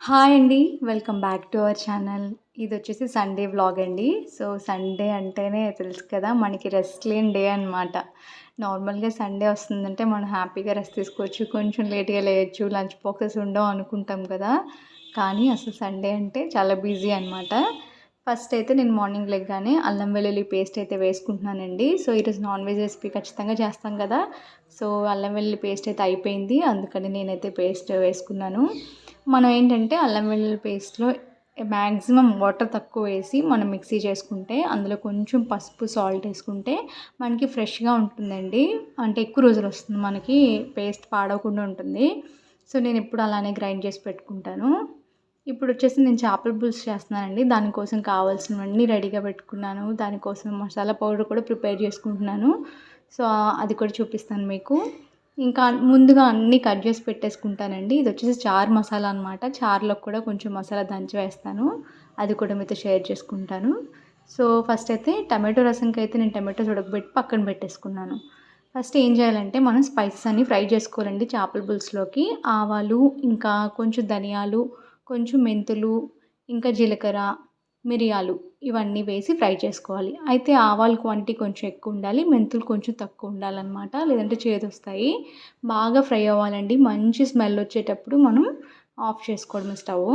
Hi అండి welcome back to our channel. ఇది వచ్చేసి సండే వ్లాగ్ అండి. సో సండే అంటేనే తెలుసు కదా మనకి రెస్ట్ లేని డే అనమాట నార్మల్గా సండే వస్తుందంటే మనం హ్యాపీగా రెస్ట్ తీసుకోవచ్చు కొంచెం లేట్గా లేయచ్చు లంచ్ బాక్సెస్ ఉండవు అనుకుంటాం కదా. కానీ అసలు సండే అంటే చాలా బిజీ అనమాట ఫస్ట్ అయితే నేను మార్నింగ్ లెగ్గానే అల్లం వెల్లుల్లి పేస్ట్ అయితే వేసుకుంటున్నానండి. సో ఈరోజు నాన్ వెజ్ రెసిపీ ఖచ్చితంగా చేస్తాం కదా. సో అల్లం వెల్లుల్లి పేస్ట్ అయితే అయిపోయింది. అందుకని నేనైతే పేస్ట్ వేసుకున్నాను. మనం ఏంటంటే అల్లం వెల్లుల్లి పేస్ట్లో మ్యాక్సిమం వాటర్ తక్కువ వేసి మనం మిక్సీ చేసుకుంటే అందులో కొంచెం పసుపు సాల్ట్ వేసుకుంటే మనకి ఫ్రెష్గా ఉంటుందండి. అంటే ఎక్కువ రోజులు వస్తుంది మనకి పేస్ట్ పాడవకుండా ఉంటుంది. సో నేను ఎప్పుడు అలానే గ్రైండ్ చేసి పెట్టుకుంటాను. ఇప్పుడు వచ్చేసి నేను చేపల పులుసు చేస్తున్నానండి. దానికోసం కావాల్సినవన్నీ రెడీగా పెట్టుకున్నాను. దానికోసం మసాలా పౌడర్ కూడా ప్రిపేర్ చేసుకుంటున్నాను. సో అది కూడా చూపిస్తాను మీకు. ఇంకా ముందుగా అన్నీ కట్ చేసి పెట్టేసుకుంటానండి. ఇది వచ్చేసి చార్ మసాలా అనమాట చార్లో కూడా కొంచెం మసాలా దంచి వేస్తాను. అది కూడా మీతో షేర్ చేసుకుంటాను. సో ఫస్ట్ అయితే టమాటో రసంకి అయితే నేను టమాటోస్ ఉడకబెట్టి పక్కన పెట్టేసుకున్నాను. ఫస్ట్ ఏం చేయాలంటే మనం స్పైసెస్ అన్నీ ఫ్రై చేసుకోవాలండి చేపల పులుసులోకి. ఆవాలు ఇంకా కొంచెం ధనియాలు కొంచెం మెంతులు ఇంకా జీలకర్ర మిరియాలు ఇవన్నీ వేసి ఫ్రై చేసుకోవాలి. అయితే ఆవాలు క్వాంటిటీ కొంచెం ఎక్కువ ఉండాలి మెంతులు కొంచెం తక్కువ ఉండాలన్నమాట. లేదంటే చేదొస్తాయి బాగా ఫ్రై అవ్వాలండి. మంచి స్మెల్ వచ్చేటప్పుడు మనం ఆఫ్ చేసుకోవడం స్టవ్.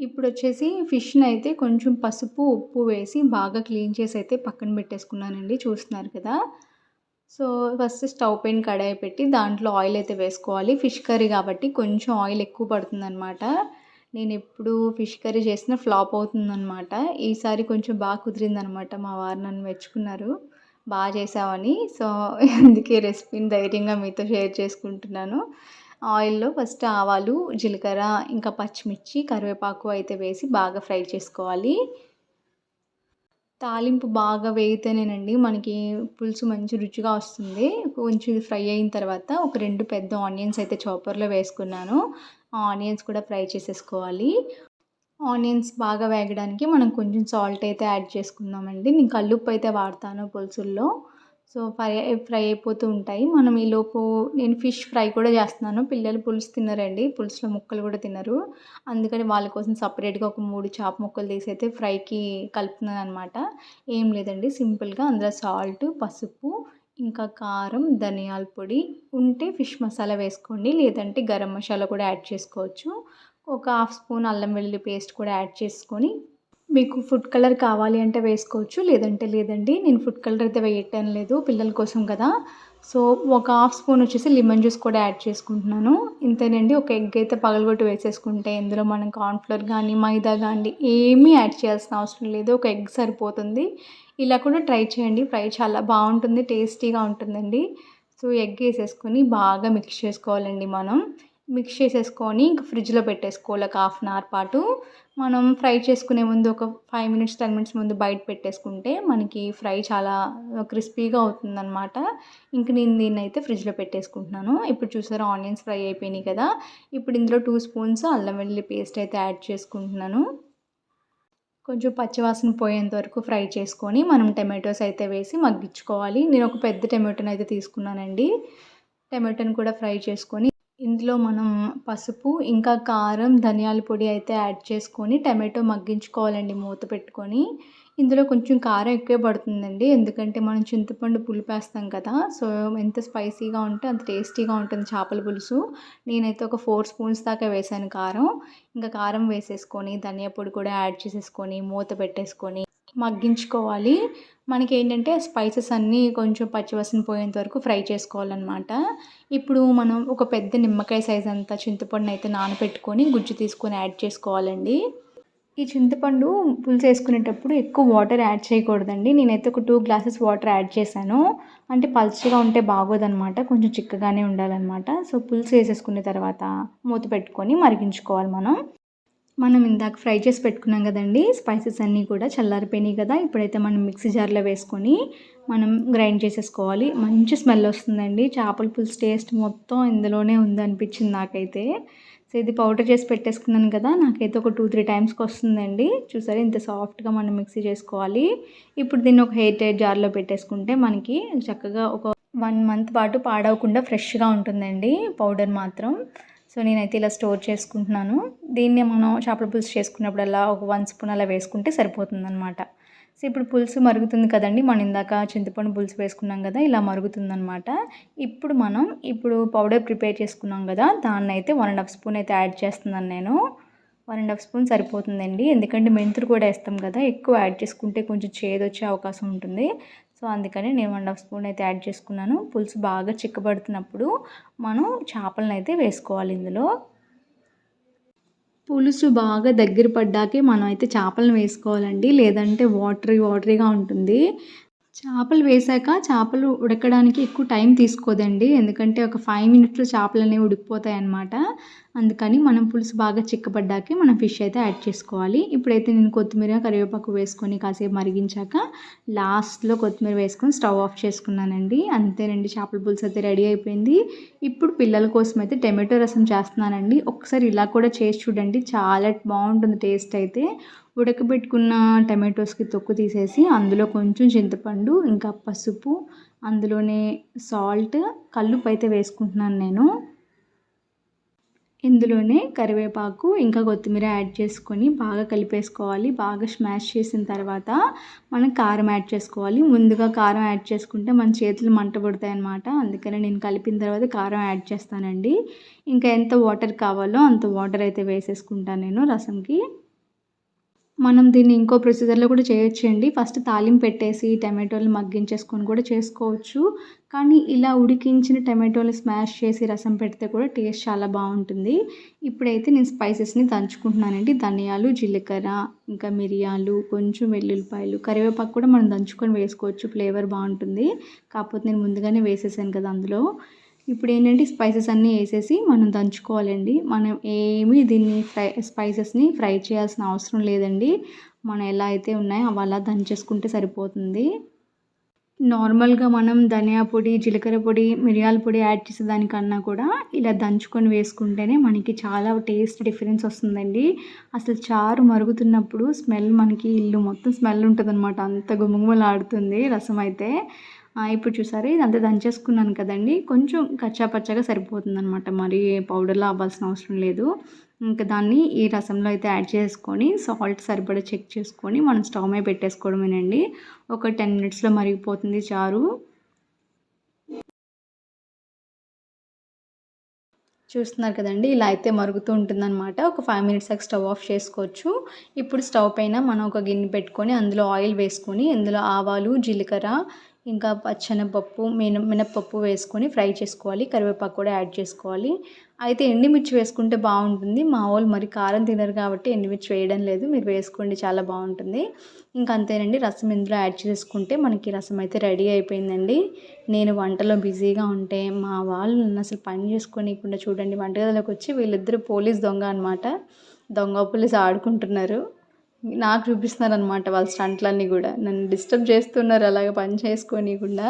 ఇప్పుడు వచ్చేసి ఫిష్ని అయితే కొంచెం పసుపు ఉప్పు వేసి బాగా క్లీన్ చేసి అయితే పక్కన పెట్టేసుకున్నానండి. చూస్తున్నారు కదా? సో ఫస్ట్ స్టవ్ పైన కడాయి పెట్టి దాంట్లో ఆయిల్ అయితే వేసుకోవాలి. ఫిష్ కర్రీ కాబట్టి కొంచెం ఆయిల్ ఎక్కువ పడుతుందన్నమాట. నేను ఎప్పుడు ఫిష్ కర్రీ చేసిన ఫ్లాప్ అవుతుందన్నమాట. ఈసారి కొంచెం బాగా కుదిరిందనమాట మా వారు నన్ను మెచ్చుకున్నారు. బాగా చేసావని. సో అందుకే రెసిపీని ధైర్యంగా మీతో షేర్ చేసుకుంటున్నాను. ఆయిల్లో ఫస్ట్ ఆవాలు జీలకర్ర ఇంకా పచ్చిమిర్చి కరివేపాకు అయితే వేసి బాగా ఫ్రై చేసుకోవాలి. తాలింపు బాగా వేగితేనేనండి మనకి పులుసు మంచి రుచిగా వస్తుంది. కొంచెం ఇది ఫ్రై అయిన తర్వాత ఒక రెండు పెద్ద ఆనియన్స్ అయితే చాపర్లో వేసుకున్నాను. ఆ ఆనియన్స్ కూడా ఫ్రై చేసేసుకోవాలి. ఆనియన్స్ బాగా వేగడానికి మనం కొంచెం సాల్ట్ అయితే యాడ్ చేసుకుందామండి. నేను కల్లుప్పు అయితే వాడతాను పులుసుల్లో. సో ఫ్రై ఫ్రై అయిపోతూ ఉంటాయి. మనం ఈలోపు నేను ఫిష్ ఫ్రై కూడా చేస్తున్నాను. పిల్లలు పులుసు తినరండి. పులుసులో ముక్కలు కూడా తినరు. అందుకని వాళ్ళ కోసం సపరేట్గా ఒక మూడు చాప ముక్కలు తీసి అయితే ఫ్రైకి కలుపుతున్నాను అనమాట ఏం లేదండి. సింపుల్గా అందులో సాల్ట్ పసుపు ఇంకా కారం ధనియాల పొడి ఉంటే ఫిష్ మసాలా వేసుకోండి. లేదంటే గరం మసాలా కూడా యాడ్ చేసుకోవచ్చు. ఒక హాఫ్ స్పూన్ అల్లం వెల్లుల్లి పేస్ట్ కూడా యాడ్ చేసుకొని మీకు ఫుడ్ కలర్ కావాలి అంటే వేసుకోవచ్చు లేదంటే లేదండి. నేను ఫుడ్ కలర్ అయితే వేయటం లేదు పిల్లల కోసం కదా. సో ఒక హాఫ్ స్పూన్ వచ్చేసి లెమన్ జ్యూస్ కూడా యాడ్ చేసుకుంటున్నాను. ఇంతేనండి ఒక ఎగ్ అయితే పగలగొట్టి వేసేసుకుంటే ఇందులో మనం కార్న్ఫ్లవర్ కానీ మైదా కానీ ఏమీ యాడ్ చేయాల్సిన అవసరం లేదు. ఒక ఎగ్ సరిపోతుంది. ఇలా కూడా ట్రై చేయండి. ఫ్రై చాలా బాగుంటుంది టేస్టీగా ఉంటుందండి. సో ఎగ్ వేసేసుకొని బాగా మిక్స్ చేసుకోవాలండి మనం. మిక్స్ చేసేసుకొని ఇంక ఫ్రిడ్జ్లో పెట్టేసుకోవాలి ఒక హాఫ్ అన్ అవర్ పాటు. మనం ఫ్రై చేసుకునే ముందు ఒక ఫైవ్ మినిట్స్ టెన్ మినిట్స్ ముందు బయట పెట్టేసుకుంటే మనకి ఫ్రై చాలా క్రిస్పీగా అవుతుందన్నమాట. ఇంక నేను దీన్ని అయితే ఫ్రిడ్జ్లో పెట్టేసుకుంటున్నాను. ఇప్పుడు చూసారా ఆనియన్స్ ఫ్రై అయిపోయినాయి కదా. ఇప్పుడు ఇందులో టూ స్పూన్స్ అల్లం వెల్లుల్లి పేస్ట్ అయితే యాడ్ చేసుకుంటున్నాను. కొంచెం పచ్చివాసన పోయేంత వరకు ఫ్రై చేసుకొని మనం టమాటోస్ అయితే వేసి మగ్గించుకోవాలి. నేను ఒక పెద్ద టమాటోని అయితే తీసుకున్నానండి. టమాటోని కూడా ఫ్రై చేసుకొని ఇందులో మనం పసుపు ఇంకా కారం ధనియాల పొడి అయితే యాడ్ చేసుకొని టమాటో మగ్గించుకోవాలండి మూత పెట్టుకొని. ఇందులో కొంచెం కారం ఎక్కువే పడుతుందండి. ఎందుకంటే మనం చింతపండు పులుపు వేస్తాం కదా సో ఎంత స్పైసీగా ఉంటే అంత టేస్టీగా ఉంటుంది చేపల పులుసు. నేనైతే ఒక ఫోర్ స్పూన్స్ దాకా వేసాను కారం. ఇంకా కారం వేసేసుకొని ధనియా పొడి కూడా యాడ్ చేసేసుకొని మూత పెట్టేసుకొని మగ్గించుకోవాలి. మనకి ఏంటంటే స్పైసెస్ అన్నీ కొంచెం పచ్చివాసన పోయేంత వరకు ఫ్రై చేసుకోవాలన్నమాట. ఇప్పుడు మనం ఒక పెద్ద నిమ్మకాయ సైజ్ అంతా చింతపండు అయితే నానబెట్టుకొని గుజ్జు తీసుకొని యాడ్ చేసుకోవాలండి. ఈ చింతపండు పులుసు వేసుకునేటప్పుడు ఎక్కువ వాటర్ యాడ్ చేయకూడదండి. నేనైతే ఒక టూ గ్లాసెస్ వాటర్ యాడ్ చేశాను. అంటే పల్చగా ఉంటే బాగోదన్నమాట. కొంచెం చిక్కగానే ఉండాలన్నమాట. సో పులుసు వేసేసుకున్న తర్వాత మూత పెట్టుకొని మరిగించుకోవాలి మనం. మనం ఇందాక ఫ్రై చేసి పెట్టుకున్నాం కదండి. స్పైసెస్ అన్నీ కూడా చల్లారిపోయినాయి కదా. ఇప్పుడైతే మనం మిక్సీ జార్లో వేసుకొని మనం గ్రైండ్ చేసేసుకోవాలి. మంచి స్మెల్ వస్తుందండి. చేపల పులుసు టేస్ట్ మొత్తం ఇందులోనే ఉంది అనిపించింది నాకైతే. సో ఇది పౌడర్ చేసి పెట్టేసుకున్నాను కదా. నాకైతే ఒక టూ త్రీ టైమ్స్కి వస్తుందండి. చూసారా ఇంత సాఫ్ట్గా మనం మిక్సీ చేసుకోవాలి. ఇప్పుడు దీన్ని ఒక హెయిర్ టైర్ జార్లో పెట్టేసుకుంటే మనకి చక్కగా ఒక వన్ మంత్ పాటు పాడవకుండా ఫ్రెష్గా ఉంటుందండి పౌడర్ మాత్రం. సో నేనైతే ఇలా స్టోర్ చేసుకుంటున్నాను. దీన్ని మనం చేపల పులుసు చేసుకున్నప్పుడల్లా ఒక వన్ స్పూన్ అలా వేసుకుంటే సరిపోతుందన్నమాట. సో ఇప్పుడు పులుసు మరుగుతుంది కదండి మనం ఇందాక చింతపండు పులుసు వేసుకున్నాం కదా ఇలా మరుగుతుందన్నమాట. ఇప్పుడు మనం ఇప్పుడు పౌడర్ ప్రిపేర్ చేసుకున్నాం కదా దాన్ని అయితే వన్ అండ్ హాఫ్ స్పూన్ అయితే యాడ్ చేస్తున్నాను నేను. వన్ అండ్ హాఫ్ స్పూన్ సరిపోతుందండి. ఎందుకంటే మెంతులు కూడా వేస్తాం కదా ఎక్కువ యాడ్ చేసుకుంటే కొంచెం చేదు వచ్చే అవకాశం ఉంటుంది. సో అందుకని నేను వన్ హాఫ్ స్పూన్ అయితే యాడ్ చేసుకున్నాను. పులుసు బాగా చిక్కబడుతున్నప్పుడు మనం చేపలను అయితే వేసుకోవాలి ఇందులో. పులుసు బాగా దగ్గర పడ్డాకే మనం అయితే చేపలను వేసుకోవాలండి. లేదంటే వాటరీ వాటరీగా ఉంటుంది. చేపలు వేసాక చేపలు ఉడకడానికి ఎక్కువ టైం తీసుకోదండి. ఎందుకంటే ఒక ఫైవ్ మినిట్స్లో చేపలు అనేవి ఉడికిపోతాయి అన్నమాట అందుకని మనం పులుసు బాగా చిక్కబడ్డాకే మనం ఫిష్ అయితే యాడ్ చేసుకోవాలి. ఇప్పుడైతే నేను కొత్తిమీర కరివేపాకు వేసుకొని కాసేపు మరిగించాక లాస్ట్లో కొత్తిమీర వేసుకొని స్టవ్ ఆఫ్ చేసుకున్నానండి. అంతేనండి చేపల పులుసు అయితే రెడీ అయిపోయింది. ఇప్పుడు పిల్లల కోసం అయితే టమాటో రసం చేస్తున్నానండి. ఒకసారి ఇలా కూడా చేసి చూడండి. చాలా బాగుంటుంది టేస్ట్ అయితే. ఉడకబెట్టుకున్న టమాటోస్కి తొక్కు తీసేసి అందులో కొంచెం చింతపండు ఇంకా పసుపు అందులోనే సాల్ట్ కల్లుపు అయితే వేసుకుంటున్నాను నేను. ఇందులోనే కరివేపాకు ఇంకా కొత్తిమీర యాడ్ చేసుకొని బాగా కలిపేసుకోవాలి. బాగా స్మాష్ చేసిన తర్వాత మనం కారం యాడ్ చేసుకోవాలి. ముందుగా కారం యాడ్ చేసుకుంటే మన చేతులు మంట పడతాయన్నమాట అందుకనే నేను కలిపిన తర్వాత కారం యాడ్ చేస్తానండి. ఇంకా ఎంత వాటర్ కావాలో అంత వాటర్ అయితే వేసేసుకుంటాను నేను రసంకి. మనం దీన్ని ఇంకో ప్రొసీజర్లో కూడా చేయొచ్చండి. ఫస్ట్ తాలింపు పెట్టేసి టమాటోలు మగ్గించేసుకొని కూడా చేసుకోవచ్చు. కానీ ఇలా ఉడికించిన టమాటోలు స్మాష్ చేసి రసం పెడితే కూడా టేస్ట్ చాలా బాగుంటుంది. ఇప్పుడైతే నేను స్పైసెస్ని దంచుకుంటున్నానండి. ధనియాలు జీలకర్ర ఇంకా మిరియాలు కొంచెం వెల్లుల్లిపాయలు కరివేపాకు కూడా మనం దంచుకొని వేసుకోవచ్చు. ఫ్లేవర్ బాగుంటుంది. కాకపోతే నేను ముందుగానే వేసేసాను కదా అందులో. ఇప్పుడు ఏంటంటే స్పైసెస్ అన్నీ వేసేసి మనం దంచుకోవాలండి. మనం ఏమీ దీన్ని ఫ్రై స్పైసెస్ని ఫ్రై చేయాల్సిన అవసరం లేదండి. మనం ఎలా అయితే ఉన్నాయో అవి అలా దంచేసుకుంటే సరిపోతుంది. నార్మల్గా మనం ధనియా పొడి జీలకర్ర పొడి మిరియాల పొడి యాడ్ చేసే దానికన్నా కూడా ఇలా దంచుకొని వేసుకుంటేనే మనకి చాలా టేస్ట్ డిఫరెన్స్ వస్తుందండి. అసలు చారు మరుగుతున్నప్పుడు స్మెల్ మనకి ఇల్లు మొత్తం స్మెల్ ఉంటుందన్నమాట. అంత గుమగుమలాడుతుంది రసం అయితే. ఇప్పుడు చూసారు ఇదంతా దంచేసుకున్నాను కదండి. కొంచెం కచ్చా పచ్చగా సరిపోతుంది అనమాట మరి పౌడర్లో అవ్వాల్సిన అవసరం లేదు. ఇంకా దాన్ని ఈ రసంలో అయితే యాడ్ చేసుకొని సాల్ట్ సరిపడా చెక్ చేసుకొని మనం స్టవ్ మీద పెట్టేసుకోవడమేనండి. ఒక టెన్ మినిట్స్లో మరిగిపోతుంది చారు. చూస్తున్నారు కదండి ఇలా అయితే మరుగుతూ ఉంటుందన్నమాట. ఒక ఫైవ్ మినిట్స్ దాకా స్టవ్ ఆఫ్ చేసుకోవచ్చు. ఇప్పుడు స్టవ్ పైన మనం ఒక గిన్నె పెట్టుకొని అందులో ఆయిల్ వేసుకొని ఇందులో ఆవాలు జీలకర్ర ఇంకా పచ్చెనపప్పు మిన మినప్పప్పు వేసుకొని ఫ్రై చేసుకోవాలి. కరివేపాకు కూడా యాడ్ చేసుకోవాలి. అయితే ఎండుమిర్చి వేసుకుంటే బాగుంటుంది. మా వాళ్ళు మరి కారం తినరు కాబట్టి ఎండుమిర్చి వేయడం లేదు. మీరు వేసుకోండి చాలా బాగుంటుంది. ఇంకా అంతేనండి. రసం ఇందులో యాడ్ చేసుకుంటే మనకి రసం అయితే రెడీ అయిపోయిందండి. నేను వంటలో బిజీగా ఉంటే మా వాళ్ళు నన్ను అసలు పని చేసుకోనియకుండా చూడండి వంటగదిలోకి వచ్చి వీళ్ళిద్దరు పోలీస్ దొంగ అనమాట దొంగ పోలీస్ ఆడుకుంటున్నారు. నాకు చూపిస్తున్నారు అనమాట వాళ్ళ స్టంట్లన్నీ కూడా. నన్ను డిస్టర్బ్ చేస్తున్నారు అలాగ పని చేసుకోనియకుండా.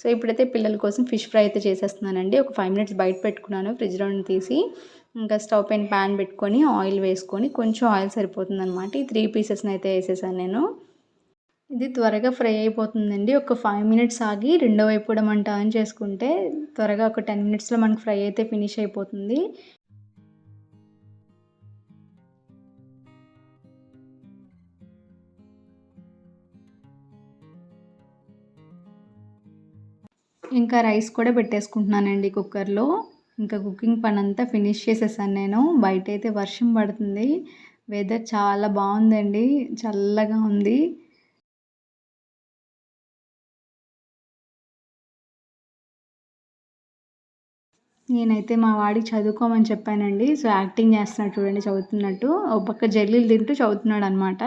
సో ఇప్పుడైతే పిల్లల కోసం ఫిష్ ఫ్రై అయితే చేసేస్తున్నానండి. ఒక ఫైవ్ మినిట్స్ బయట పెట్టుకున్నాను ఫ్రిడ్జ్లో తీసి. ఇంకా స్టవ్ పైన ప్యాన్ పెట్టుకొని ఆయిల్ వేసుకొని కొంచెం ఆయిల్ సరిపోతుంది అనమాట ఈ త్రీ పీసెస్ని అయితే వేసేసాను నేను. ఇది త్వరగా ఫ్రై అయిపోతుందండి. ఒక ఫైవ్ మినిట్స్ ఆగి రెండో వైపు కూడా మనం టర్న్ చేసుకుంటే త్వరగా ఒక టెన్ మినిట్స్లో మనకు ఫ్రై అయితే ఫినిష్ అయిపోతుంది. ఇంకా రైస్ కూడా పెట్టేసుకుంటున్నానండి కుక్కర్లో. ఇంకా కుకింగ్ పని అంతా ఫినిష్ చేసేసాను నేను. బయట అయితే వర్షం పడుతుంది. వెదర్ చాలా బాగుందండి. చల్లగా ఉంది. నేనైతే మా వాడికి చదువుకోమని చెప్పానండి. సో యాక్టింగ్ చేస్తున్నాడు చూడండి చదువుతున్నట్టు. ఒక పక్క జల్లీలు తింటూ చదువుతున్నాడు అనమాట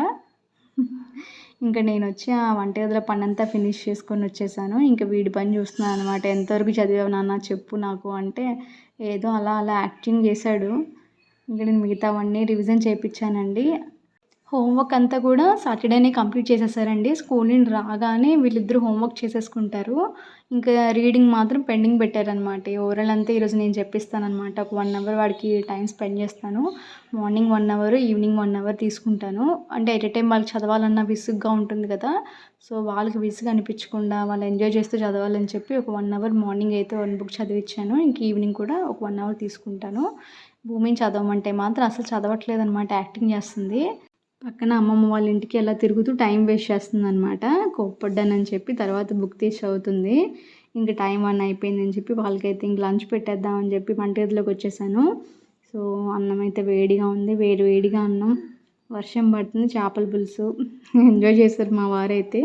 ఇంకా నేను వచ్చి ఆ వంట గదిలో పని అంతా ఫినిష్ చేసుకొని వచ్చేసాను. ఇంకా వీడి పని చూస్తున్నాను అనమాట ఎంతవరకు చదివావు నాన్న చెప్పు నాకు అంటే ఏదో అలా అలా యాక్టింగ్ చేశాడు. ఇంకా నేను మిగతావన్నీ రివిజన్ చేయించానండి హోంవర్క్ అంతా కూడా సాటర్డేనే కంప్లీట్ చేసేసారండి. స్కూల్ నుండి రాగానే వీళ్ళిద్దరూ హోంవర్క్ చేసేసుకుంటారు. ఇంకా రీడింగ్ మాత్రం పెండింగ్ పెట్టారనమాట ఓవరాల్ అంతా ఈరోజు నేను చెప్పిస్తానమాట ఒక వన్ అవర్ వాడికి టైం స్పెండ్ చేస్తాను. Morning one hour evening one hour తీసుకుంటాను. అంటే ఎట్ టైం వాళ్ళకి చదవాలన్న విసుగ్గా ఉంటుంది కదా. సో వాళ్ళకి విసుగు అనిపించకుండా వాళ్ళు ఎంజాయ్ చేస్తూ చదవాలని చెప్పి ఒక వన్ అవర్ మార్నింగ్ అయితే వన్ బుక్ చదివించాను ఇంక ఈవినింగ్ కూడా ఒక వన్ అవర్ తీసుకుంటాను. భూమిని చదవమంటే మాత్రం అసలు చదవట్లేదు అనమాట యాక్టింగ్ చేస్తుంది. పక్కన అమ్మమ్మ వాళ్ళ ఇంటికి అలా తిరుగుతూ టైం వేస్ట్ చేస్తుంది అనమాట కోప్పడ్డానని చెప్పి తర్వాత బుక్ తీసి అవుతుంది ఇంకా టైం వన్ అయిపోయిందని చెప్పి వాళ్ళకైతే ఇంక లంచ్ పెట్టేద్దామని చెప్పి వంటగదిలోకి వచ్చేసాను. సో అన్నం అయితే వేడిగా ఉంది. వేడి వేడిగా అన్నం. వర్షం పడుతుంది. చేపల పులుసు. ఎంజాయ్ చేస్తారు మా వారైతే.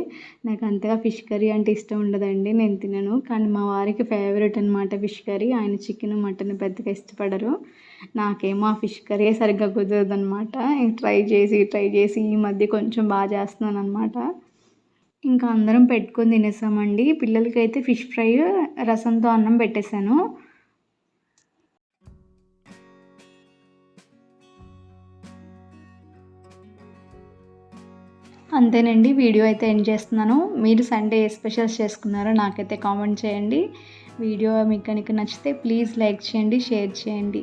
నాకు అంతగా ఫిష్ కర్రీ అంటే ఇష్టం ఉండదండి. నేను తినను. కానీ మా వారికి ఫేవరెట్ అనమాట ఫిష్ కర్రీ. ఆయన చికెన్ మటన్ పెద్దగా ఇష్టపడరు. నాకేమో ఆ ఫిష్ కర్రీ సరిగ్గా కుదరదు అనమాట ట్రై చేసి ట్రై చేసి ఈ మధ్య కొంచెం బాగా చేస్తున్నాను అనమాట ఇంకా అందరం పెట్టుకొని తినేసామండి. పిల్లలకైతే ఫిష్ ఫ్రై రసంతో అన్నం పెట్టేశాను. అంతేనండి వీడియో అయితే ఎండ్ చేస్తున్నాను. మీరు సండే ఏ స్పెషల్స్ చేసుకున్నారో నాకైతే కామెంట్ చేయండి. వీడియో మీకు కనుక నచ్చితే ప్లీజ్ లైక్ చేయండి షేర్ చేయండి.